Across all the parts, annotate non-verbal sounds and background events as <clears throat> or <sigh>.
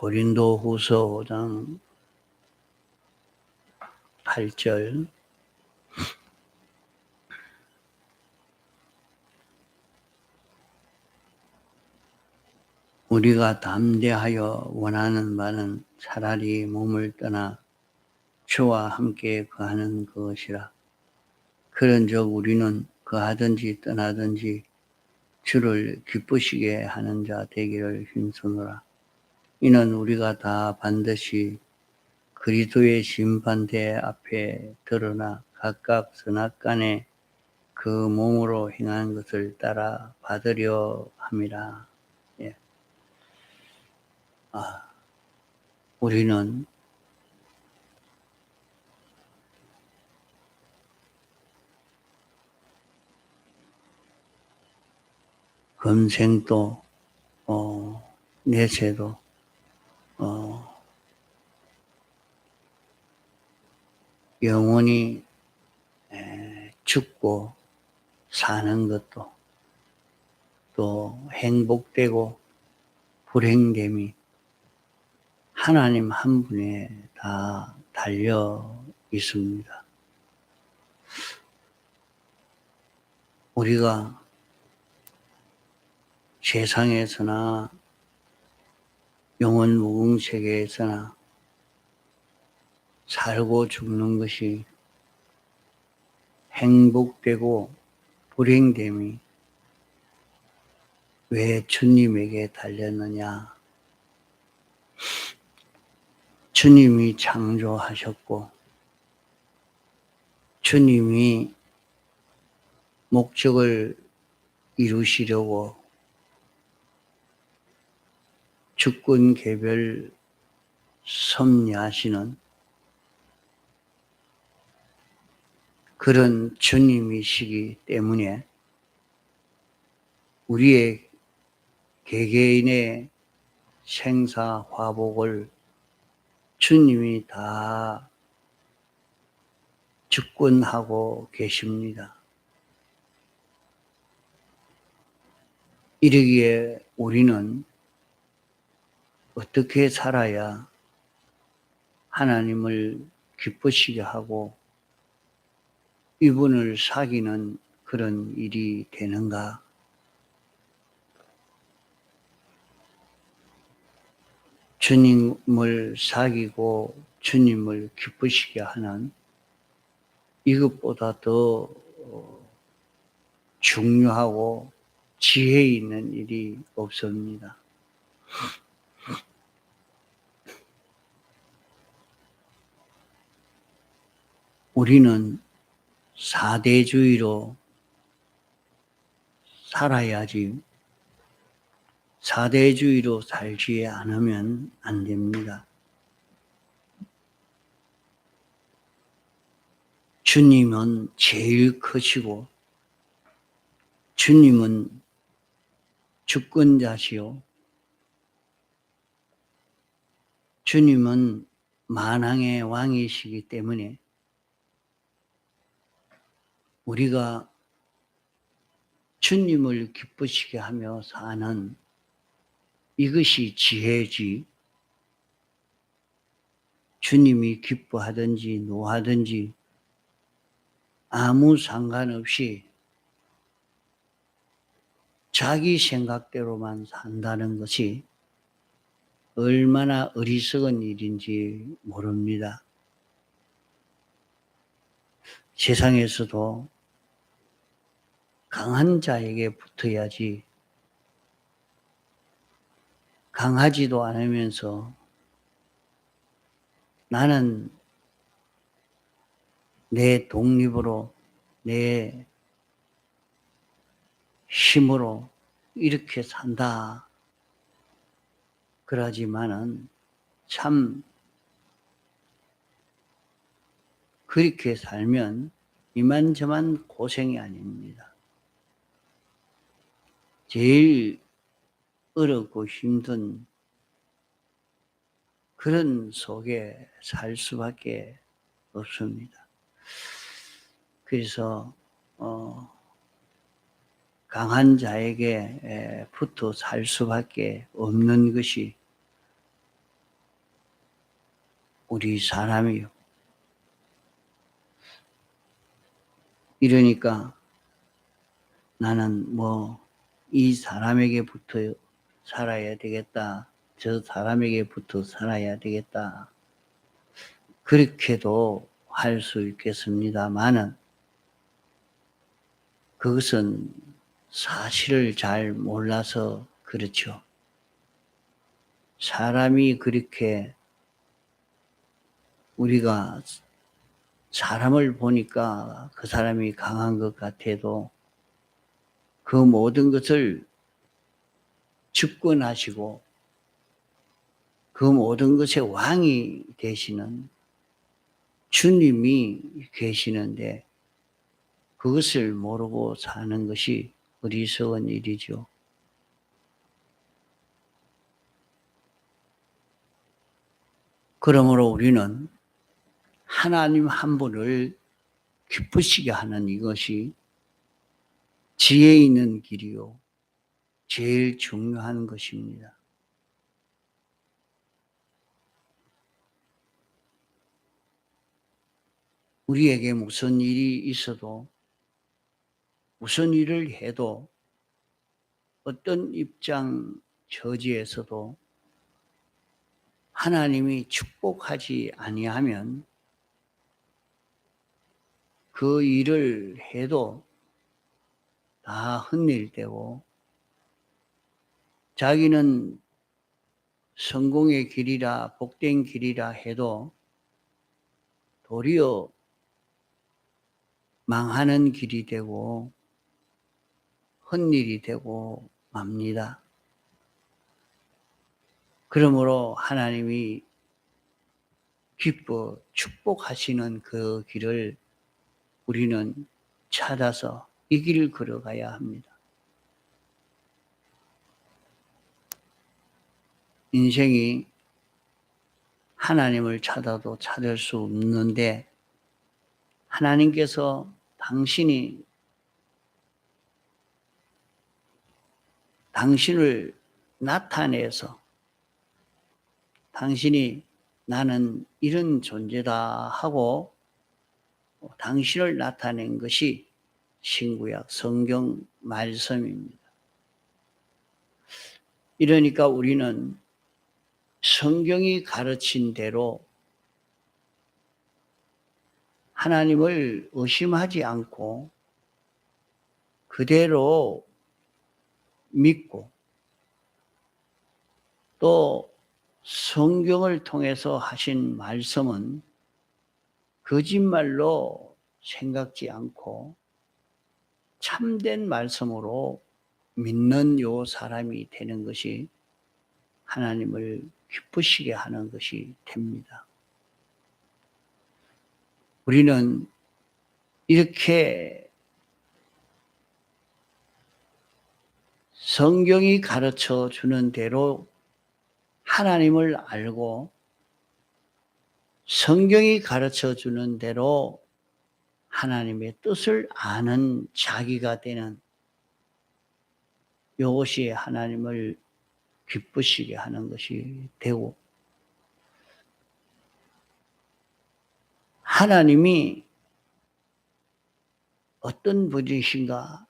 고린도 후서 5장 8절 우리가 담대하여 원하는 바는 차라리 몸을 떠나 주와 함께 거하는 것이라. 그런즉 우리는 거하든지 떠나든지 주를 기쁘시게 하는 자 되기를 힘쓰노라. 이는 우리가 다 반드시 그리스도의 심판대 앞에 드러나 각각 선악간에 그 몸으로 행한 것을 따라 받으려 함이라. 예. 아, 우리는 금생도 어, 내세도 어, 영원히 에, 죽고 사는 것도 또 행복되고 불행됨이 하나님 한 분에 다 달려 있습니다. 우리가 세상에서나 영원 무궁 세계에 서나 살고 죽는 것이 행복되고 불행됨이 왜 주님에게 달렸느냐? 주님이 창조하셨고, 주님이 목적을 이루시려고 주권 개별 섭리하시는 그런 주님이시기 때문에 우리의 개개인의 생사 화복을 주님이 다 주권하고 계십니다. 이러기에 우리는 어떻게 살아야 하나님을 기쁘시게 하고 이분을 사귀는 그런 일이 되는가? 주님을 사귀고 주님을 기쁘시게 하는 이것보다 더 어, 중요하고 지혜 있는 일이 없습니다. 우리는 사대주의로 살아야지 사대주의로 살지 않으면 안 됩니다. 주님은 제일 크시고 주님은 주권자시요. 주님은 만왕의 왕이시기 때문에 우리가 주님을 기쁘시게 하며 사는 이것이 지혜지. 주님이 기뻐하든지 노하든지 아무 상관없이 자기 생각대로만 산다는 것이 얼마나 어리석은 일인지 모릅니다. 세상에서도 강한 자에게 붙어야지 강하지도 않으면서 나는 내 독립으로 내 힘으로 이렇게 산다. 그러지만은 참 그렇게 살면 이만저만 고생이 아닙니다. 제일 어렵고 힘든 그런 속에 살 수밖에 없습니다. 그래서 어, 강한 자에게 붙어 살 수밖에 없는 것이 우리 사람이요. 이러니까 나는 뭐 이 사람에게 붙어 살아야 되겠다. 저 사람에게 붙어 살아야 되겠다. 그렇게도 할 수 있겠습니다만은 그것은 사실을 잘 몰라서 그렇죠. 사람이 그렇게 우리가 사람을 보니까 그 사람이 강한 것 같아도 그 모든 것을 집권하시고 그 모든 것의 왕이 되시는 주님이 계시는데 그것을 모르고 사는 것이 어리석은 일이죠. 그러므로 우리는 하나님 한 분을 기쁘시게 하는 이것이 지혜 있는 길이요. 제일 중요한 것입니다. 우리에게 무슨 일이 있어도 무슨 일을 해도 어떤 입장 처지에서도 하나님이 축복하지 아니하면 그 일을 해도 다 헛일되고 자기는 성공의 길이라 복된 길이라 해도 도리어 망하는 길이 되고 헛일이 되고 맙니다. 그러므로 하나님이 기뻐 축복하시는 그 길을 우리는 찾아서 이 길을 걸어가야 합니다. 인생이 하나님을 찾아도 찾을 수 없는데 하나님께서 당신이 당신을 나타내서 당신이 나는 이런 존재다 하고 당신을 나타낸 것이 신구약 성경 말씀입니다. 이러니까 우리는 성경이 가르친 대로 하나님을 의심하지 않고 그대로 믿고 또 성경을 통해서 하신 말씀은 거짓말로 생각지 않고 참된 말씀으로 믿는 요 사람이 되는 것이 하나님을 기쁘시게 하는 것이 됩니다. 우리는 이렇게 성경이 가르쳐 주는 대로 하나님을 알고 성경이 가르쳐 주는 대로 하나님의 뜻을 아는 자기가 되는 이것이 하나님을 기쁘시게 하는 것이 되고 하나님이 어떤 분이신가?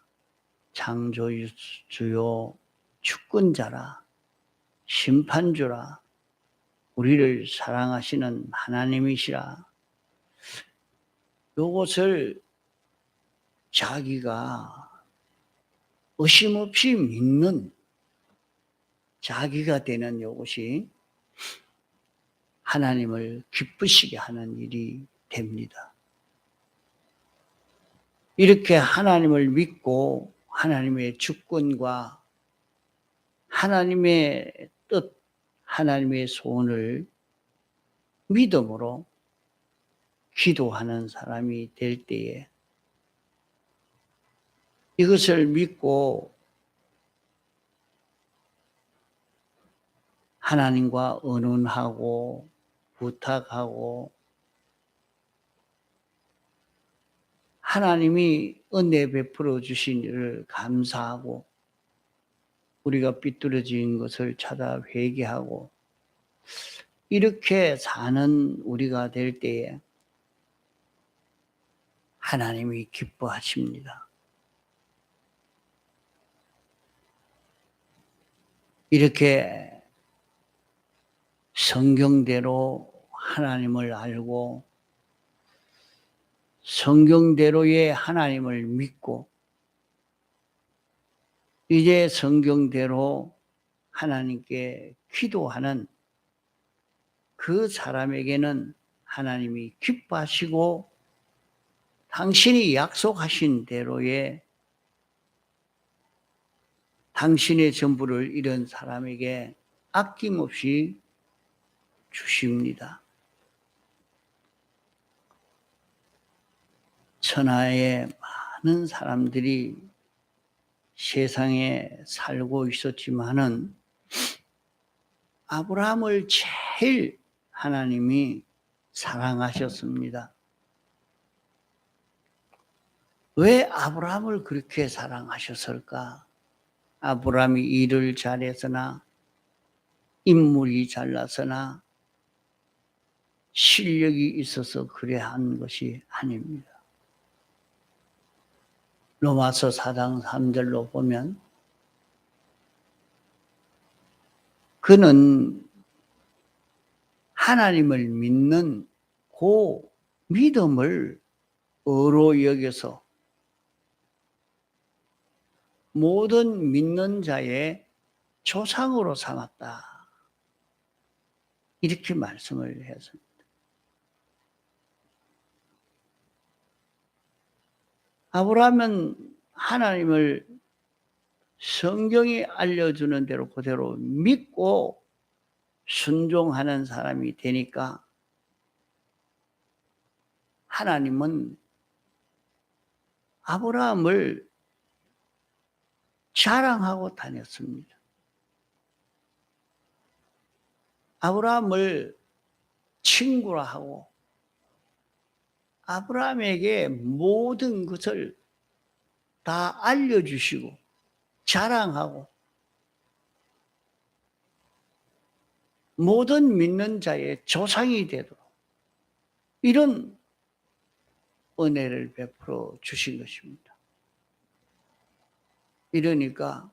창조주요 주권자라 심판주라 우리를 사랑하시는 하나님이시라 요것을 자기가 의심 없이 믿는 자기가 되는 요것이 하나님을 기쁘시게 하는 일이 됩니다. 이렇게 하나님을 믿고 하나님의 주권과 하나님의 뜻, 하나님의 소원을 믿음으로 기도하는 사람이 될 때에 이것을 믿고 하나님과 의논하고 부탁하고 하나님이 은혜 베풀어 주신 일을 감사하고 우리가 삐뚤어진 것을 찾아 회개하고 이렇게 사는 우리가 될 때에 하나님이 기뻐하십니다. 이렇게 성경대로 하나님을 알고 성경대로의 하나님을 믿고 이제 성경대로 하나님께 기도하는 그 사람에게는 하나님이 기뻐하시고 당신이 약속하신 대로의 당신의 전부를 잃은 사람에게 아낌없이 주십니다. 천하의 많은 사람들이 세상에 살고 있었지만은 아브라함을 제일 하나님이 사랑하셨습니다. 왜 아브라함을 그렇게 사랑하셨을까? 아브라함이 일을 잘해서나 인물이 잘나서나 실력이 있어서 그래 한 것이 아닙니다. 로마서 4장 3절로 보면 그는 하나님을 믿는 그 믿음을 어로 여겨서 모든 믿는 자의 조상으로 삼았다. 이렇게 말씀을 했습니다. 아브라함은 하나님을 성경이 알려주는 대로 그대로 믿고 순종하는 사람이 되니까 하나님은 아브라함을 자랑하고 다녔습니다. 아브라함을 친구라 하고 아브라함에게 모든 것을 다 알려주시고 자랑하고 모든 믿는 자의 조상이 되도록 이런 은혜를 베풀어 주신 것입니다. 이러니까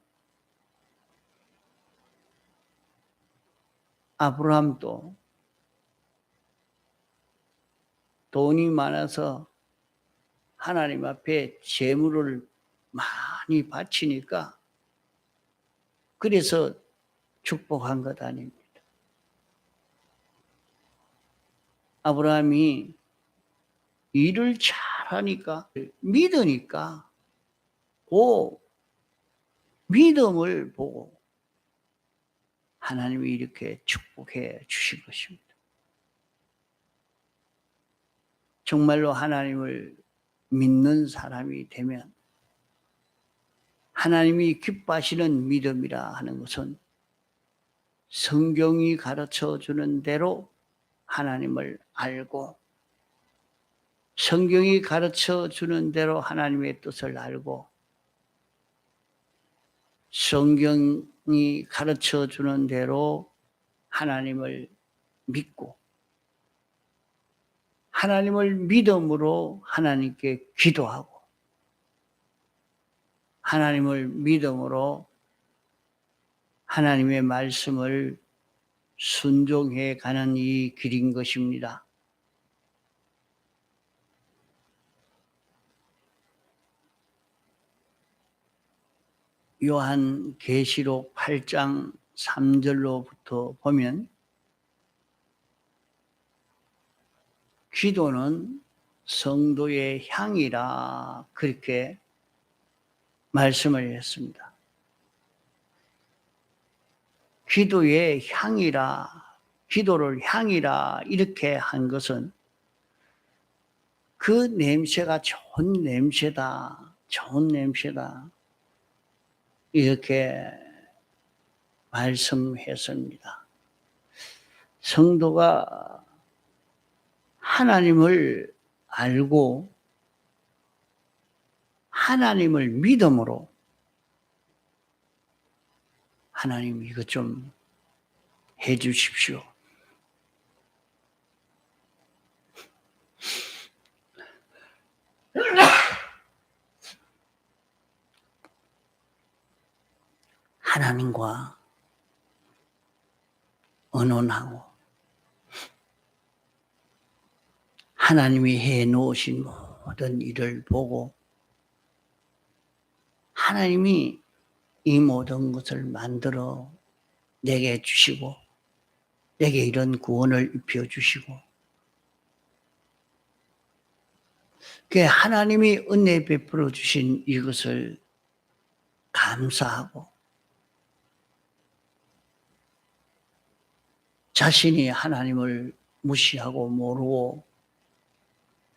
아브라함도 돈이 많아서 하나님 앞에 재물을 많이 바치니까 그래서 축복한 것 아닙니다. 아브라함이 일을 잘하니까 믿으니까 그 믿음을 보고 하나님이 이렇게 축복해 주신 것입니다. 정말로 하나님을 믿는 사람이 되면 하나님이 기뻐하시는 믿음이라 하는 것은 성경이 가르쳐 주는 대로 하나님을 알고 성경이 가르쳐 주는 대로 하나님의 뜻을 알고 성경이 가르쳐 주는 대로 하나님을 믿고 하나님을 믿음으로 하나님께 기도하고 하나님을 믿음으로 하나님의 말씀을 순종해 가는 이 길인 것입니다. 요한 계시록 8장 3절로부터 보면 기도는 성도의 향이라 그렇게 말씀을 했습니다. 기도의 향이라, 기도를 향이라 이렇게 한 것은 그 냄새가 좋은 냄새다, 좋은 냄새다. 이렇게 말씀했습니다. 성도가 하나님을 알고 하나님을 믿음으로 하나님 이것 좀 해주십시오. <laughs> 하나님과 언론하고 하나님이 해 놓으신 모든 일을 보고 하나님이 이 모든 것을 만들어 내게 주시고 내게 이런 구원을 입혀 주시고 그 하나님이 은혜 베풀어 주신 이것을 감사하고 자신이 하나님을 무시하고 모르고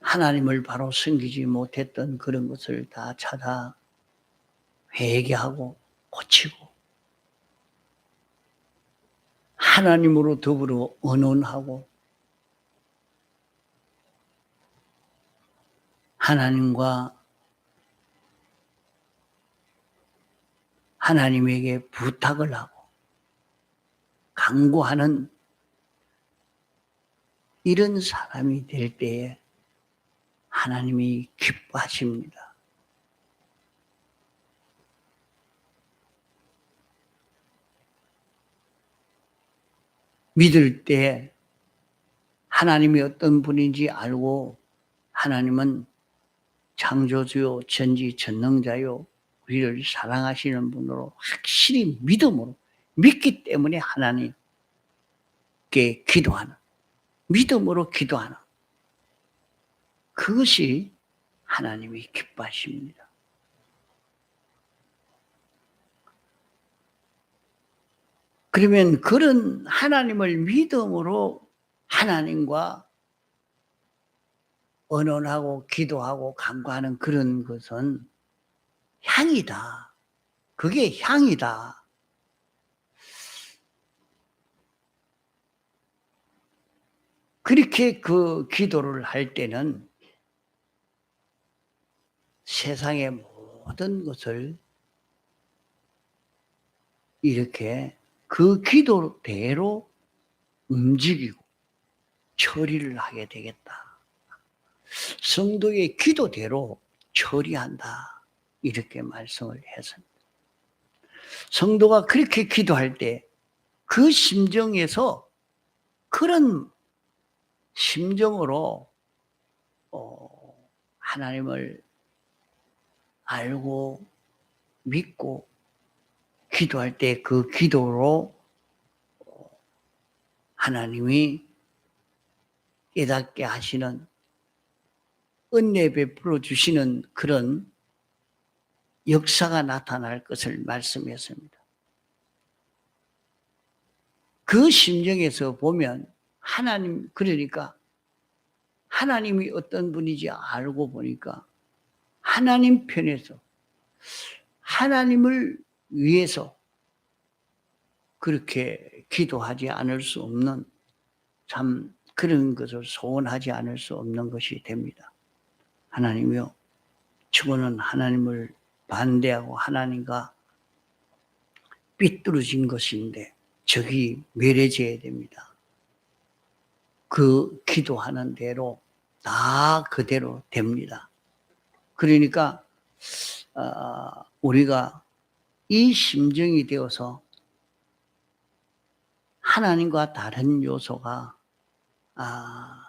하나님을 바로 섬기지 못했던 그런 것을 다 찾아 회개하고 고치고 하나님으로 더불어 언론하고 하나님과 하나님에게 부탁을 하고 강구하는 이런 사람이 될 때에 하나님이 기뻐하십니다. 믿을 때 하나님이 어떤 분인지 알고 하나님은 창조주요 전지 전능자요 우리를 사랑하시는 분으로 확실히 믿음으로 믿기 때문에 하나님께 기도하는 믿음으로 기도하는 그것이 하나님이 기뻐하십니다. 그러면 그런 하나님을 믿음으로 하나님과 언언하고 기도하고 간구하는 그런 것은 향이다. 그게 향이다. 그렇게 그 기도를 할 때는 세상의 모든 것을 이렇게 그 기도대로 움직이고 처리를 하게 되겠다. 성도의 기도대로 처리한다. 이렇게 말씀을 했습니다. 성도가 그렇게 기도할 때 그 심정에서 그런 심정으로 어, 하나님을 알고 믿고 기도할 때 그 기도로 하나님이 깨닫게 하시는 은혜 베풀어 주시는 그런 역사가 나타날 것을 말씀했습니다. 그 심정에서 보면 하나님 그러니까 하나님이 어떤 분인지 알고 보니까 하나님 편에서 하나님을 위해서 그렇게 기도하지 않을 수 없는 참 그런 것을 소원하지 않을 수 없는 것이 됩니다. 하나님이요. 죽어는 하나님을 반대하고 하나님과 삐뚤어진 것인데 적이 멸해져야 됩니다. 그 기도하는 대로 다 그대로 됩니다. 그러니까 어, 우리가 이 심정이 되어서 하나님과 다른 요소가 아,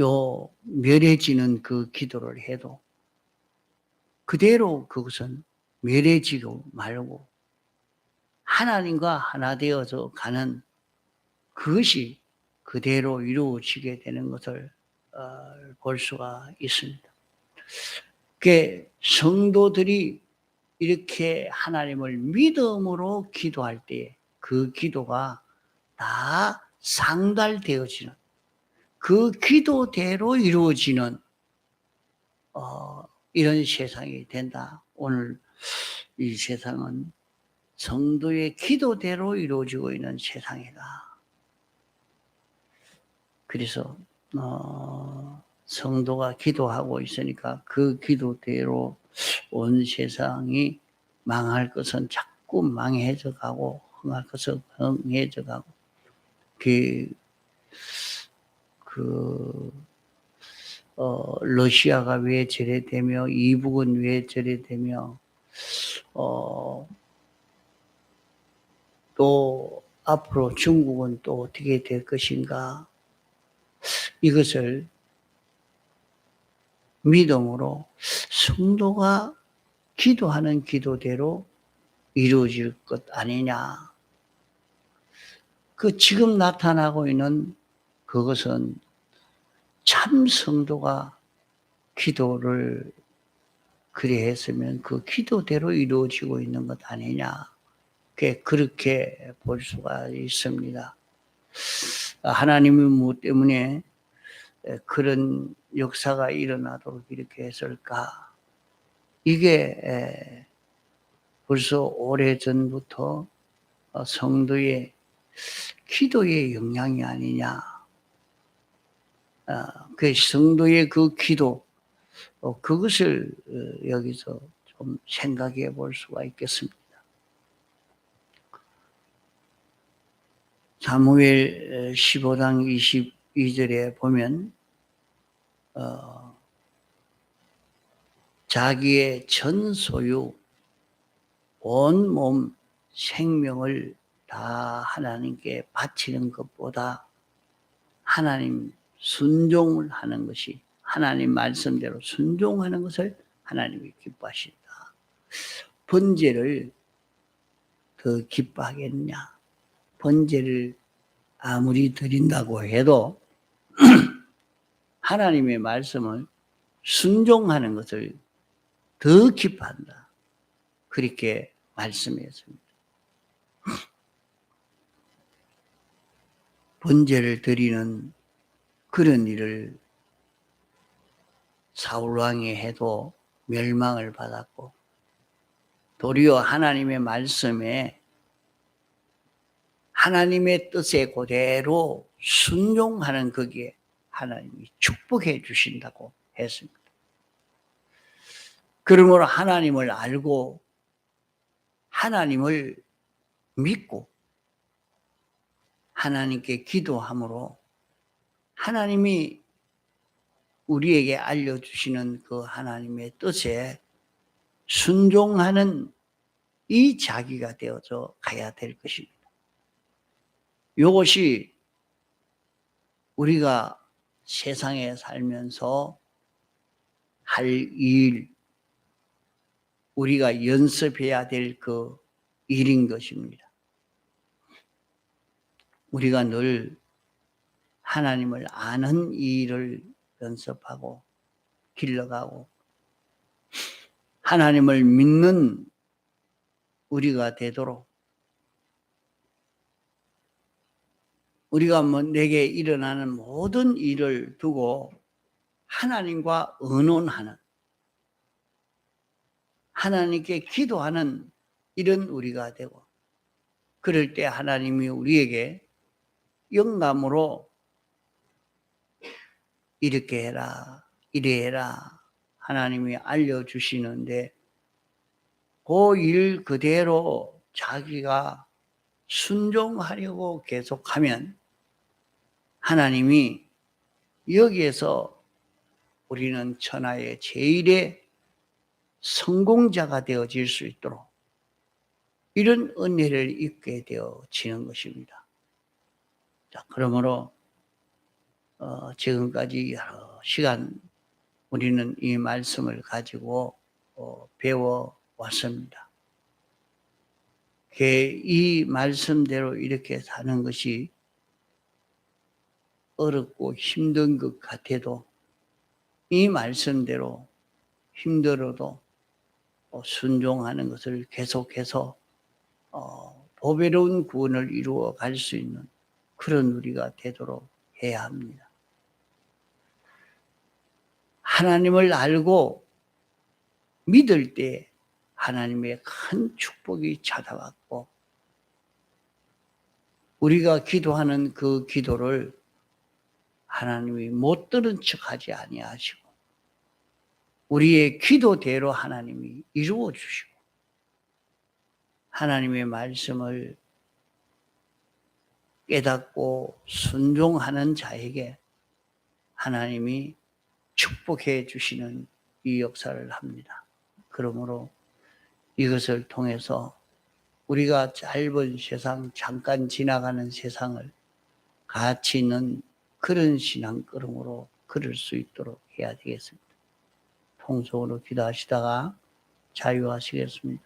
요 멸해지는 그 기도를 해도 그대로 그것은 멸해지고 말고 하나님과 하나 되어서 가는 그것이 그대로 이루어지게 되는 것을 어, 볼 수가 있습니다. 그 성도들이 이렇게 하나님을 믿음으로 기도할 때 그 기도가 다 상달되어지는 그 기도대로 이루어지는 어, 이런 세상이 된다. 오늘 이 세상은 성도의 기도대로 이루어지고 있는 세상이다. 그래서 어, 성도가 기도하고 있으니까 그 기도대로 온 세상이 망할 것은 자꾸 망해져 가고 흥할 것은 흥해져 가고 그, 그 어, 러시아가 왜 저래 되며 이북은 왜 저래 되며 어, 또 앞으로 중국은 또 어떻게 될 것인가 이것을 믿음으로 성도가 기도하는 기도대로 이루어질 것 아니냐. 그 지금 나타나고 있는 그것은 참 성도가 기도를 그래 했으면 그 기도대로 이루어지고 있는 것 아니냐. 그렇게 볼 수가 있습니다. 하나님이 무엇 때문에 그런 역사가 일어나도록 이렇게 했을까? 이게 벌써 오래 전부터 성도의 기도의 영향이 아니냐. 그 성도의 그 기도, 어, 그것을 어, 여기서 좀 생각해 볼 수가 있겠습니다. 사무엘 15장 22절에 보면 어, 자기의 전 소유 온 몸 생명을 다 하나님께 바치는 것보다 하나님 순종을 하는 것이 하나님 말씀대로 순종하는 것을 하나님이 기뻐하신다. 번제를 더 기뻐하겠냐? 번제를 아무리 드린다고 해도 <clears throat> 하나님의 말씀을 순종하는 것을 더 기뻐한다. 그렇게 말씀했습니다. <clears throat> 번제를 드리는 그런 일을 사울 왕이 해도 멸망을 받았고 도리어 하나님의 말씀에 하나님의 뜻에 그대로 순종하는 거기에 하나님이 축복해 주신다고 했습니다. 그러므로 하나님을 알고 하나님을 믿고 하나님께 기도함으로 하나님이 우리에게 알려주시는 그 하나님의 뜻에 순종하는 이 자기가 되어서 가야 될 것입니다. 이것이 우리가 세상에 살면서 할 일, 우리가 연습해야 될 그 일인 것입니다. 우리가 늘 하나님을 아는 일을 연습하고 길러가고 하나님을 믿는 우리가 되도록 우리가 뭐 내게 일어나는 모든 일을 두고 하나님과 의논하는 하나님께 기도하는 이런 우리가 되고 그럴 때 하나님이 우리에게 영감으로 이렇게 해라 이래 해라 하나님이 알려주시는데 그 일 그대로 자기가 순종하려고 계속하면 하나님이 여기에서 우리는 천하의 제일의 성공자가 되어질 수 있도록 이런 은혜를 입게 되어지는 것입니다. 자, 그러므로 어, 지금까지 여러 시간 우리는 이 말씀을 가지고 어, 배워 왔습니다. 이 말씀대로 이렇게 사는 것이 어렵고 힘든 것 같아도 이 말씀대로 힘들어도 어, 순종하는 것을 계속해서 어, 보배로운 구원을 이루어 갈 수 있는 그런 우리가 되도록 해야 합니다. 하나님을 알고 믿을 때 하나님의 큰 축복이 찾아왔고 우리가 기도하는 그 기도를 하나님이 못 들은 척하지 아니하시고 우리의 기도대로 하나님이 이루어 주시고 하나님의 말씀을 깨닫고 순종하는 자에게 하나님이 축복해 주시는 이 역사를 합니다. 그러므로 이것을 통해서 우리가 짧은 세상, 잠깐 지나가는 세상을 가치 있는 그런 신앙 걸음으로 걸을 수 있도록 해야 되겠습니다. 통성으로 기도하시다가 자유하시겠습니다.